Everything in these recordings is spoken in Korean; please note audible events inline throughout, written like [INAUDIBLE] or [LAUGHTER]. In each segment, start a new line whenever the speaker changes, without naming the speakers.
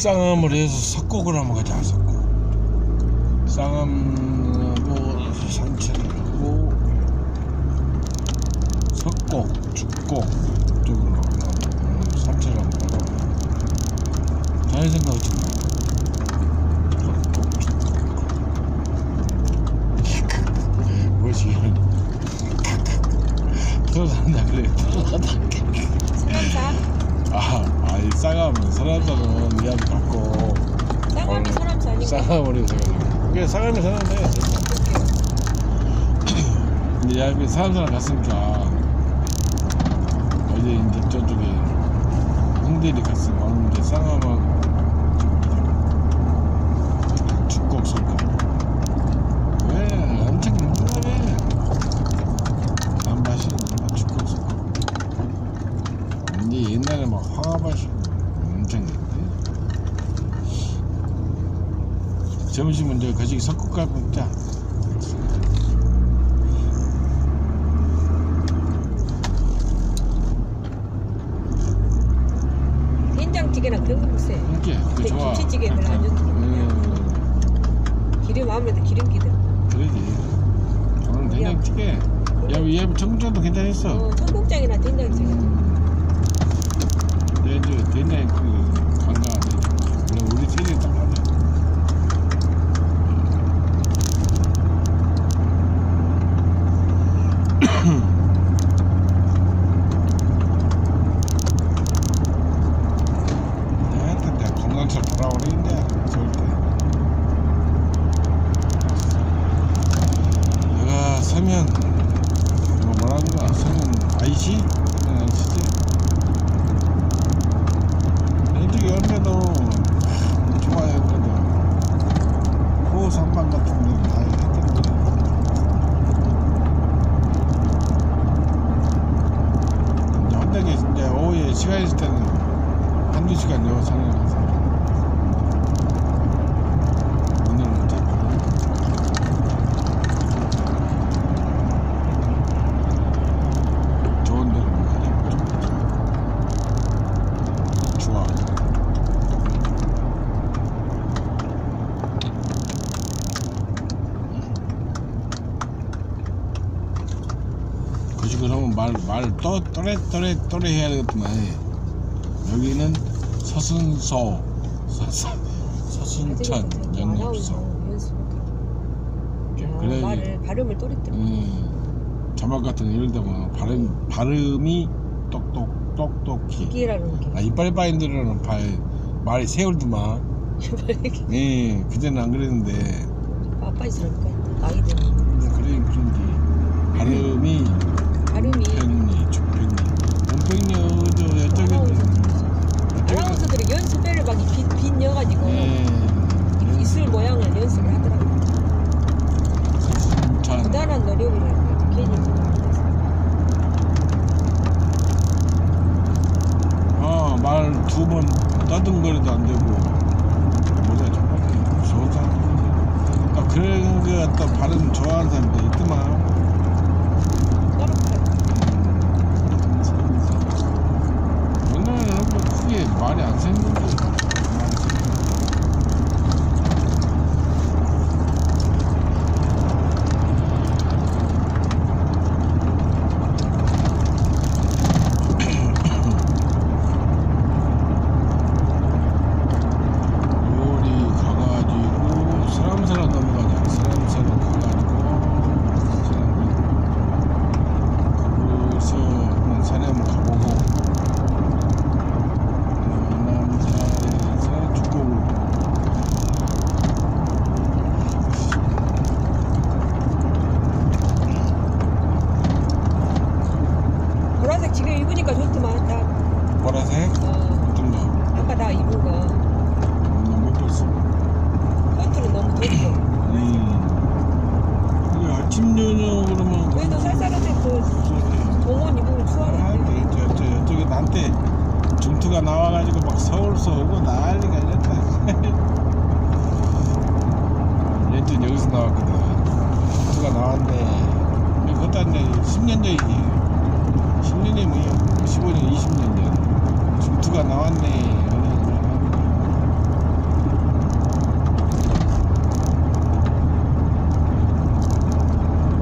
쌍암을 해서 석곡을 한번 가자 석곡. 쌍암하고 산책을 하고 석곡 죽곡 쪽으로 한번 산책을 한번 하고. 다른 생각 없지 석곡 죽곡. 뭐지? 들어간다 그래 들어간다 아, 아이 쌍암 서남사는 이야기 받고
쌍암이 서남사 아닌가?
쌍암으로 해서 그게 쌍암이 사는데 근데 이야기 사람 사람 갔으니까 어제 이제 저쪽에 홍대리 갔으면 왔는데 쌍암하고 죽곡 쏠까 왜 엄청 궁금하네 남바시 죽곡 쏠까 근데 황화바시 엄청 했는데. 점심은 이제 거시기 석국갈 먹자
먹어요.
이렇게 그 좋아.
김치찌개 별로 안 좋던데.
음,
기름 아무래도 기름기들.
그러지. 오늘 된장찌개. 야 얘 청국장도 괜찮았어.
어, 청국장이나 된장찌개.
얘 이제 된장 그 관광 그래 우리 세대 딱 맞아 하여튼 [CLEARS THROAT] 내가 건강차 돌아오는데 좋을 때 내가 서면 이거 뭐라는 거야 서면 아이시? 그냥 아이시지? 애들이 연애도 좋아했거든 호삼방 같은 데다 했던데 이제 혼자게 이제 오후에 시간 있을 때는 한두 시간 여기 산에 가서 오늘은 좀 좋은 데로 가자 좋아 그지 그러면 말말또 또래 또래 또래 해야 되겠구만. 여기는 서순서 서순 서순천 영업소. 그래.
말을 발음을 또렷하게.
음, 자막 같은 거 이럴 때면 발음 발음이 똑똑 똑똑히.
게.
아 이빨 빠인들은 발 말이 세울더만. [LAUGHS] 예 그전엔 안 그랬는데.
아빠 있으니까 나이
근데 그래 그런지 발음이
발음이.
편이 주편이 원편이 어저 여쪽에
아나운서 아나운서들이 연습배를 막 빗, 빗여가지고
예
이슬 모양을 연습을 하더라고.
서순천
대단한 노력이라고 괜히 못해서.
어말 두번 떠듬거려도 안 되고. 뭐가 정말 사람 또 그런 거또 발음 좋아하는 사람도 있더만 옛날에는 뭐 크게 말 나왔네. 그것도 안 돼. 10년 전이지. 10년이 뭐 15년 20년 전. 중투가 나왔네.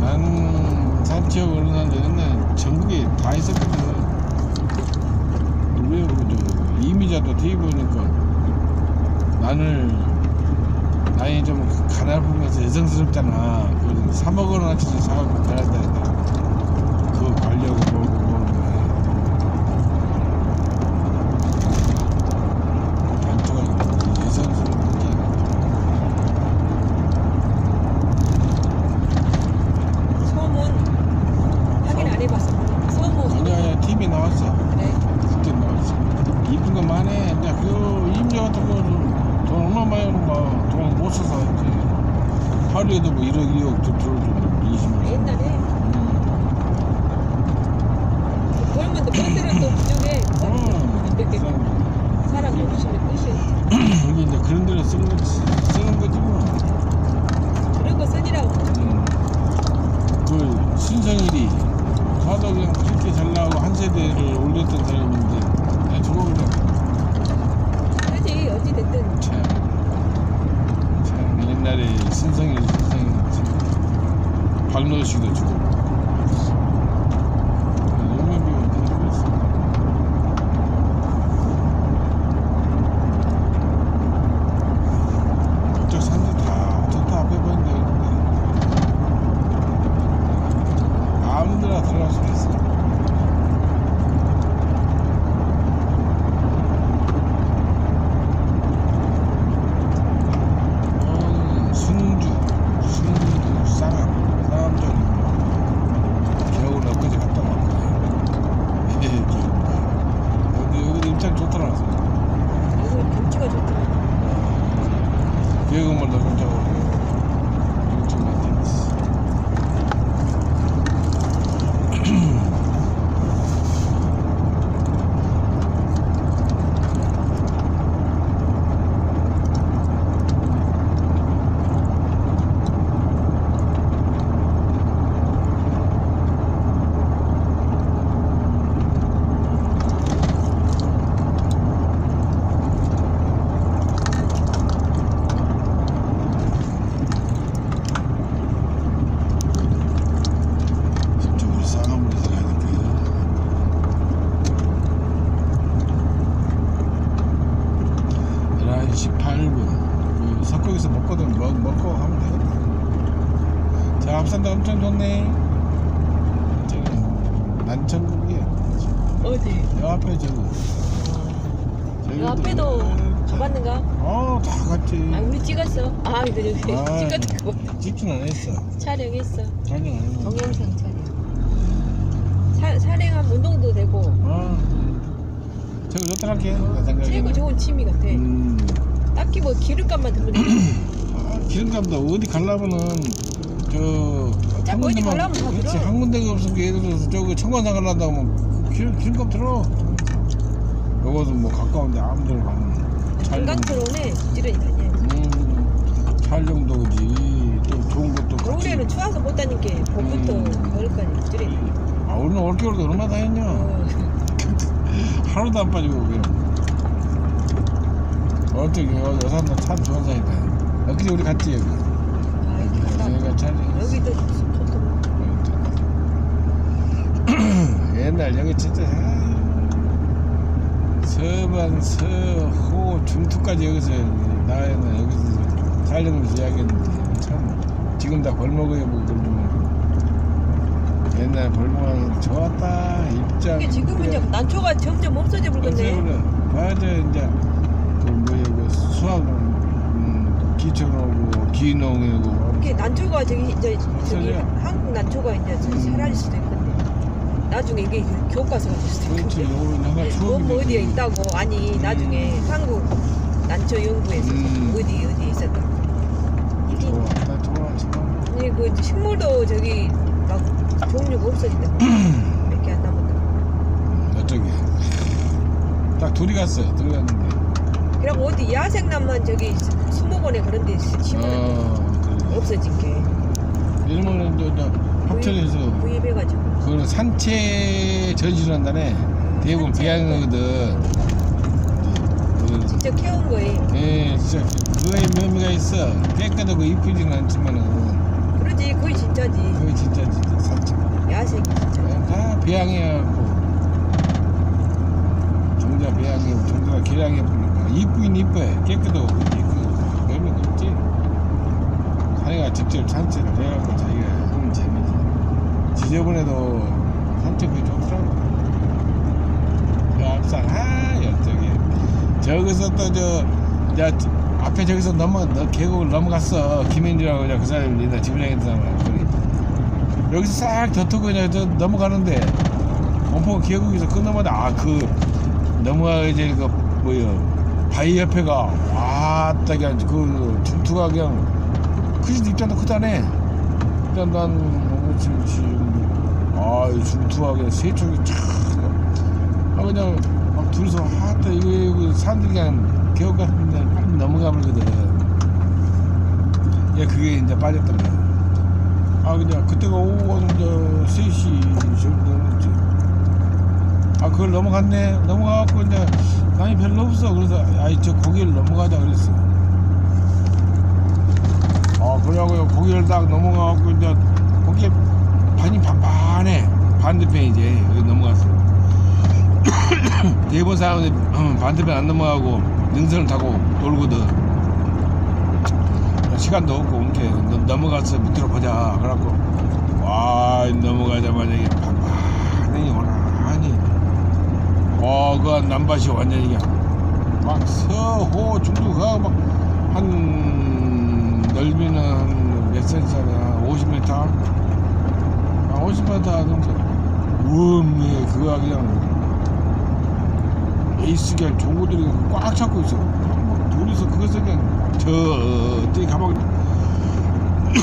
난 산티아고 오르난 데는 전국에 다 있었거든. 왜 그러죠? 이미자도 테이블이니까 마늘 나이 좀 가나보면서 여성스럽잖아. 그 3억 원어치 가야 돼. 그거 관리하고 뭐고 뭐고. 단초가 여성스럽게.
소문 확인 안 해봤어. 소문.
아니 아니 TV 나왔어.
네.
그때 나왔어. 이쁜 거 많네. 근데 그 임자 같은 거돈 얼마 많이 하는 거야. 돈못 써서 했지. 하루에도 뭐 1억 2억 들어오고 20만 원.
옛날에
음.
벌면 또 또. 사람 끝이야.
여기 [CLEARS THROAT] 이제 그런 데로 쓰는 거지, 쓰는 거지 뭐.
그런 거 쓰니라고.
음. 그 신성일이 사도 그냥 그렇게 잘 나가고 한 세대를 올렸던 사람인데 내가 죽어보자
하지 어찌 됐든
참, 참 옛날에 신성일 신성일 박노식도 죽고 용명비가 그런 거 있어 이쪽 산도 다 저다 앞에 보이는데 아무데나 들어갈 수 있어 어, 순주, 순주, 쌍암, 쌍암전이 겨울 엊그제 갔다 왔거든. 여기 여기도 입장 좋더라.
요즘 경치가 좋더라.
계획은 더 좋다고. 엄청 많이 있어. 저쪽으로 쌍암으로 가야 될까요? 11시 8분. 그 석곡에서 먹거든. 먹, 먹고 하면 되겠다. 자, 앞산도 엄청 좋네. 저기, 난천국이야.
어디?
여 앞에 저거.
그 앞에도 가봤는가?
어, 다 같이.
아 우리 찍었어. 아
아,
찍었던 거
찍진 안 했어.
촬영했어.
촬영 안 했는데.
동영상 촬영. 사, 산행하면 운동도 되고
어. 저거 좋다 할게. 내.
최고 좋은 취미 같아.
음.
딱히 뭐 기름값만 들면 돼. [CLEARS THROAT]
아, 기름값도 어디 가려면은 저
자꾸 어디 가려면 다
그렇지
들어.
한 군데가 없으니까 예를 들어서 저기 청관산 가려다 하면 기름, 기름값 들어 요것은 뭐 가까운데 아무 데나 가면
중간트로네 부지런히 다녀.
음, 촬영도 오지? 또 좋은 것도 같이.
겨울에는 추워서 못 다니게 봄부터
음.
가을까지 부지런히.
아 우리는 올겨울도 얼마나 했냐?
어, [LAUGHS]
하루도 안 빠지고 그냥. 어떻게 여산도 참 좋은 사이다. 엊그제 우리 갔지 여기?
아 여기.
여기가 촬영
여기도 좋더만. [CLEARS THROAT]
옛날 여기 진짜 아, 서반 서호 중투까지 여기서 나에는 여기서 촬영을 시작했는데 참 지금 다 벌목에 보고 그러면 옛날 벌목하기 좋았다 입장
이게 지금은 이제 난초가 점점 없어져.
그래 맞아 이제 그 뭐야 그 수학 음, 기초로고 기농이고
이게 난초가 저기 이제 저기. 한국 난초가 이제 저-
음.
사라질 수도 있건데. 나중에 이게 교과서가 될 수도
그렇지
있고.
요거 내가
뭐,
추억이
뭐 어디에. 있다고 아니
음.
나중에 한국 난초 연구에서
음.
어디 어디 있었다. 이게
좋아 나 좋아 좋아
이게 그 식물도 저기 막 종류가 없어진다. 몇개 안 남았다.
저쪽에 딱 둘이 갔어요. 들어갔는데.
그리고 어디 야생남만 저기 수목원에 그런 데 심으면
어 그래
없어진 게.
이러면은 저, 저 합천에서
구입해가지고.
그거는 산채 전시를 한다네. 비양하거든. 그,
직접 캐온 거에
예 진짜 그거에 묘미가 있어. 깨끗하고 이쁘지는 않지만은
그러지 거의 진짜지.
그게 진짜 진짜. 산채
야생 진짜.
그냥 다 배양해갖고. 종자 배양해 종자가 개량해 보니까 이쁘긴 이뻐요 깨끗하고 그게 그 의미가 없지? 자기가 직접 산책을 해갖고 자기가 하는 재미지. 지저분해도 산책이 좋더라고 그 앞산 아 여쪽에. 저기서 또저 야 앞에 저기서 넘어 너 계곡을 넘어갔어. 김현주라고 그냥 그 사람이 나 집을행했던 사람 거기. 여기서 싹 더투고 그냥 저 넘어가는데 원포 계곡에서 끝나마다 아그 넘어가 이제 그 뭐야 바위 옆에가 와딱 그냥 그 중투가 그냥 크지도 입장도 크다네. 일단 난 지금 지금 아이 중투가 그냥 세 쪽이 촥아 그냥 막 둘이서 하다. 이거 이거 사람들이 그냥 계곡 같은데 넘어가 버리거든 야 그게 이제 빠졌던 거야 아 그냥 그때가 오후 한 3시 정도 넘었지. 아 그걸 넘어갔네. 넘어가갖고 이제 남이 별로 없어. 그래서 아이 저 고기를 넘어가자 그랬어. 아 그래갖고 고기를 딱 넘어가갖고 이제 거기에 반이 반반해. 반대편 이제 여기 넘어갔어 네번 사람이 반대편 안 넘어가고 능선을 타고 돌거든. 시간도 없고 이렇게 넘- 넘어가서 밑으로 보자. 그래갖고 와 넘어가자마자 이게 반반히 원하니. 어그 남밭이 완전히 그냥 막 서호 중두가 막한 넓이는 한몇 센치나 50m 한 50m 정도. 우음에 그거 그냥 에이스결 종구들이 꽉 잡고 있어. 막 둘이서 그것을 그냥 저뛰 가방. [COUGHS]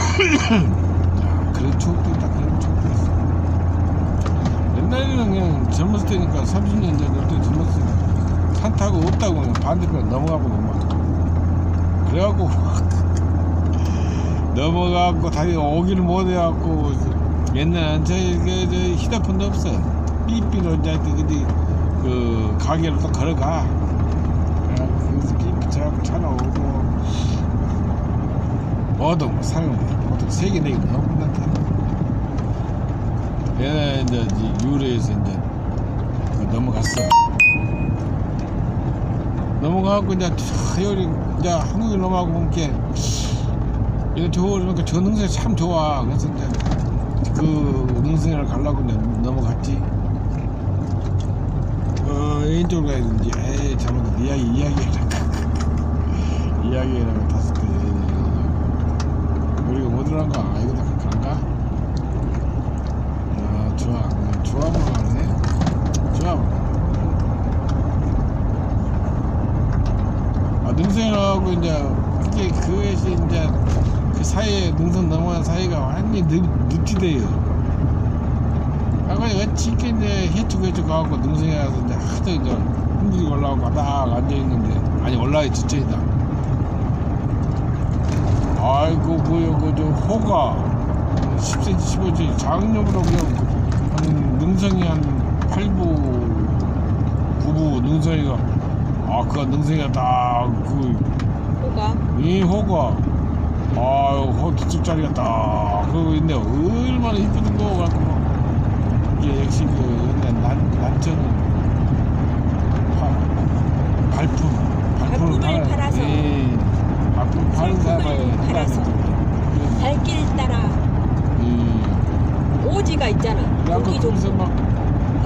야, 그런 추억도 있다. 그런 추억도 있어. 옛날에는 그냥 젊었을 때니까 30년 전에 때 젊었을 때 산 타고 없다고 반대편 넘어가고 넘어가. 그래갖고 [LAUGHS] 넘어가고 다시 오기를 못해갖고 옛날엔 저, 그, 저 휴대폰도 없어 삐삐로 이제 어디 그 가게로 또 걸어가. 그래서 삐삐 저하고 차 나 오고. 뭐도 뭐거 보통 세개 네개 넘는다 얘네 이제 이 유래에서 이제 그 넘어갔어. 넘어가고 이제 쫙 여기 이제 한국에 넘어가고 보니까 이거 좋아 그러니까 저 능선이 참 좋아. 그래서 이제 그 능선을 가려고 넘어갔지 어 이쪽으로 가야 되는지 에이 잘못했다 이야기 이야기해라. 이야기해라 탔을 때 우리가 뭐 들어간가 아 이거 다 간가 아 좋아 어, 좋아으로 가네 좋아 아 능선하고 이제 그게 그것이 이제 그 사이에 능선 넘어간 사이가 완전히 늪, 늪이 돼요 아까 어찌게 이제 해치고 해치고 가고 능선에 가서 이제 힘들게 올라가고 딱 앉아있는데 아니 올라와 지쳐 있다. 아이고 뭐야 그저 호가 10cm 15cm 작년보다 그냥 한 능성이 한 8부 9부 능성이가 아그 능성이가 딱그
호가?
이 호가 아유 호 뒤집자리가 딱 그거 있네. 얼마나 이쁘던 거 같고. 이게 역시 그 옛날 난, 파- 발품 발품을
발품을 팔아서.
예, 발품 사람의
팔아서.
그런,
발길 따라
이
오지가 있잖아.
그래갖고
오기 좀
거기서 막,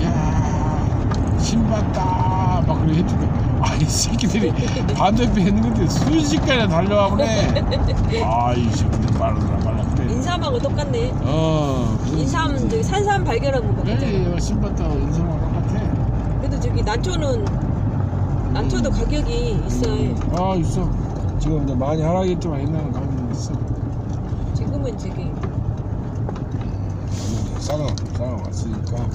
야, 신봤다, 막 그래 해주고. 아이 새끼들이 반대편 있는 건데 순식간에 달려와 보네. 아이 새끼들 말라 그래.
인삼하고 똑같네.
어, 그래.
인삼 저기 산삼 발견하고 막 그러잖아.
그래, 신봤다, 인상하고 똑같아.
그래도 저기 난초는 난초도 가격이 있어.
아, 있어. 지금 이제 많이 하락했지만 옛날엔 가격이 있어.
지금은 저기
쌍어, 쌍어 왔으니까.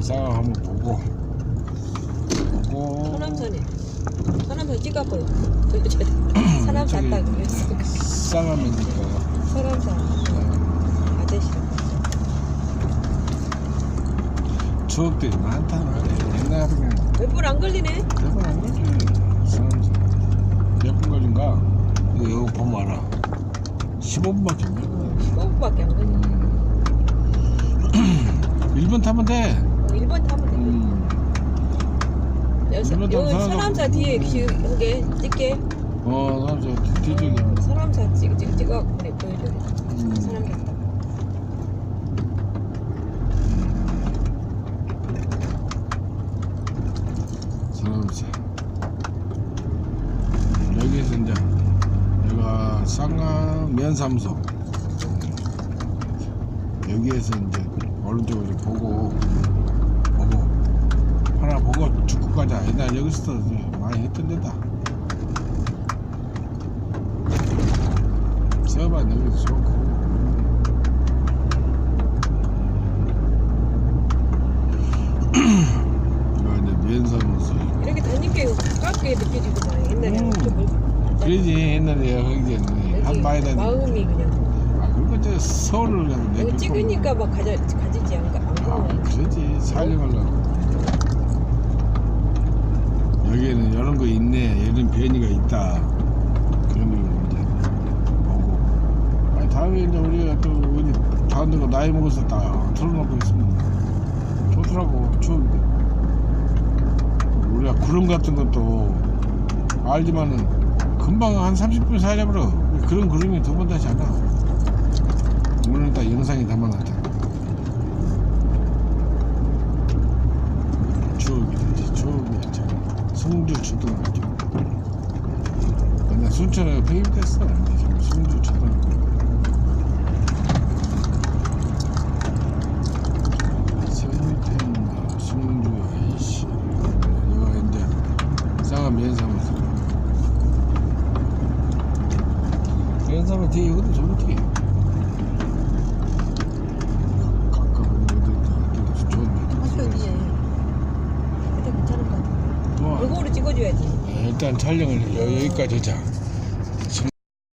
쌍어 한번 보고. 보고.
찍었거든. 저기 저 사람
저기
샀다 그랬어.
쌍암이니까.
서남선 아저씨랑
추억들이 많다 말이야 옛날에 그냥
몇분 안 걸리네.
몇번 안 걸려 몇분 걸린가? 이거 여기 보면 알아 15분밖에 안 걸려
15분밖에 안 걸리네. [CLEARS THROAT]
1번 타면 돼.
어, 1번 타면 돼.
음.
여기
일번 타면
여기
사람
서남사 뒤에 기- 그게 찍게.
어, 나저 뒤쪽에.
어, 서남사 찍 찍 찍어 그래 보여줘.
음.
사람 같다.
사람세. 여기에서 이제 여기가 쌍강 면사무소. 여기에서 이제 오른쪽으로 이제 보고 보고 하나 보고 죽고 가자. 옛날 여기서 많이 했던 데다. 서반 여기 좋고. 이거 이제 면사무소.
이렇게 다니게 가깝게 느껴지구만. 옛날에
음.
좀 멀-
그러지 옛날에 거기
여기
한 마이 다니.
마음이 그냥
아 그리고 저 서울을 그냥
여기
내쫓고
찍으니까 막 가져 가지지 안 가. 안
아. 그러지 촬영하려고 여기에는 이런 거 있네 이런 변이가 있다 그런 걸 이제 보고 아니 다음에 이제 우리가 또 어디 다른 데가 나이 먹어서 다 틀어놓고 있으면 좋더라고 추운데 우리가 구름 같은 것도 알지만은 금방 한 30분 살려버려. 그런 구름이 두 번 다시 안 와. 오늘 다 영상이 담아놨잖아 추억이 되지 추억이 참 성주 초등학교. 맨날 순천에 지금 성주 초등학교 성태인가 성주 아이씨 여기가 이제 쌍암 면사무소 면사무 뒤에 이것도 좋지 가까운 어디 좋은데
여기에. 일단 괜찮은 것.
뭐
얼굴로 찍어줘야지.
일단 촬영을 여- 여기까지 하자